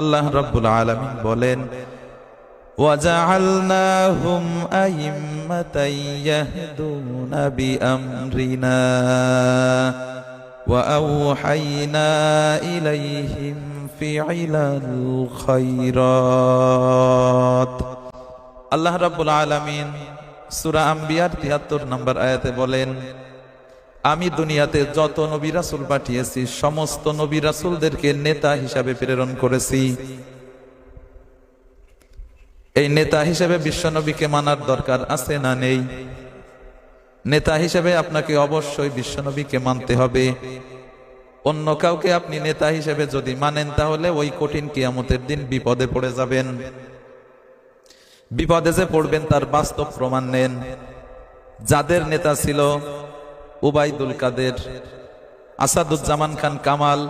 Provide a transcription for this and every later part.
আল্লাহ রাব্বুল আলামিন বলেন وجعلناهم أئمة يهدون بأمرنا وأوحينا إليهم فعل الخيرات আল্লাহ রাব্বুল আলামিন সূরা আম্বিয়ার 73 নম্বর আয়াতে বলেন আমি দুনিয়াতে যত নবী রাসূল পাঠিয়েছি, সমস্ত নবী রাসূলদেরকে নেতা হিসাবে প্রেরণ করেছি। এই নেতা হিসেবে বিশ্বনবীকে মানার দরকার আছে না নেই? নেতা হিসেবে আপনাকে অবশ্যই বিশ্বনবীকে মানতে হবে। অন্য কাউকে আপনি নেতা হিসেবে যদি মানেন, তাহলে ওই কঠিন কিয়ামতের দিন বিপদে পড়ে যাবেন। বিপদে যে পড়বেন, তার বাস্তব প্রমাণ নেন। যাদের নেতা ছিল উবাইদুল কাদের, আসাদুজ্জামান খান কামাল,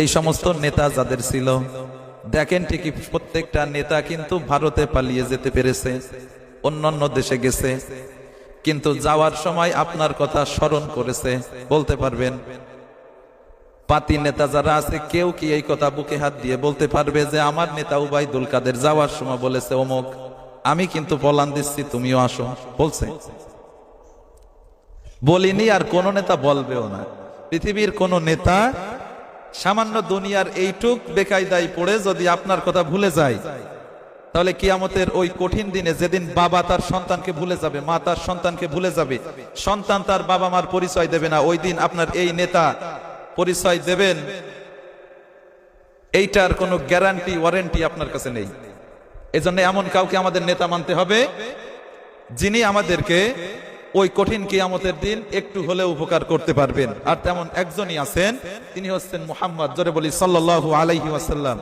এই সমস্ত নেতা যাদের ছিল। দেখেন ঠিকই প্রত্যেকটা নেতা কিন্তু ভারতে পালিয়ে যেতে পেরেছে, অন্যান্য দেশে গেছে। কিন্তু যাওয়ার সময় আপনার কথা স্মরণ করেছে, বলতে পারবেন। পাতি নেতা যারা আছে, কেউ কি এই কথা বুকে হাত দিয়ে বলতে পারবে যে, আমার নেতা উবাইদুল কাদের যাওয়ার সময় বলেছে, অমুক, আমি কিন্তু বলান দিচ্ছি, তুমিও আসো, বলছে। বলিনি আর কোন নেতা বলবেও না। পৃথিবীর কোন নেতা সামান্য দুনিয়ার এইটুক বেকায়দায় পড়ে যদি আপনার কথা ভুলে যায়, তাহলে কিয়ামতের ওই কঠিন দিনে যেদিন বাবা তার সন্তানকে ভুলে যাবে, মা তার সন্তানকে ভুলে যাবে, সন্তান তার বাবা মার পরিচয় দেবে না, ওই দিন আপনার এই নেতা পরিচয় দেবেন, এইটার কোনো গ্যারান্টি, ওয়ারেন্টি আপনার কাছে নেই। এজন্য এমন কাউকে আমাদের নেতা মানতে হবে, যিনি আমাদেরকে ওই কঠিন কিয়ামতের দিন একটু হলেও উপকার করতে পারবেন। আর তেমন একজনই আছেন, তিনি হচ্ছেন মুহাম্মদ, জোরে বলি সাল্লু আলাইহি আসাল্লাম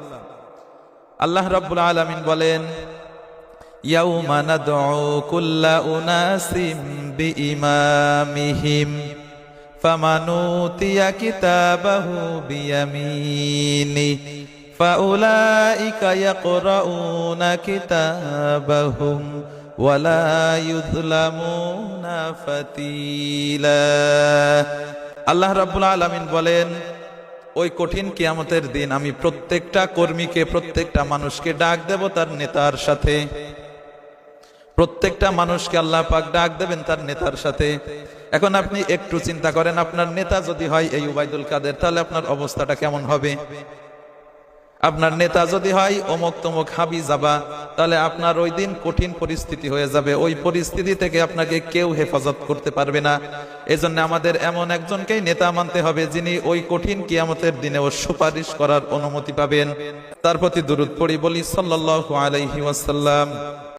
আল্লাহ রাব্বুল আলমিন বলেন, ইয়াউমা কিতাবাহু ولا يظلمون فتيلا আল্লাহ রাব্বুল আলামিন বলেন ওই কঠিন কিয়ামতের দিন আমি প্রত্যেকটা কর্মীকে প্রত্যেকটা মানুষকে ডাক দেব তার নেতার সাথে প্রত্যেকটা মানুষকে আল্লাহ পাক ডাক দেবেন তার নেতার সাথে এখন আপনি একটু চিন্তা করেন আপনার নেতা যদি হয় এই উবাইদুল কাদের তাহলে আপনার অবস্থাটা কেমন হবে আপনার নেতা যদি হয় অমুক তমুক হাবি যাবা তাহলে আপনার ওই দিন কঠিন পরিস্থিতি হয়ে যাবে। ওই পরিস্থিতি থেকে আপনাকে কেউ হেফাজত করতে পারবে না। এজন্য আমাদের এমন একজনকেই নেতা মানতে হবে, যিনি ওই কঠিন কিয়ামতের দিনেও সুপারিশ করার অনুমতি পাবেন। তার প্রতি দূরত পড়ি, বলি সাল্লাহ আলাইহি ওয়াসাল্লাম।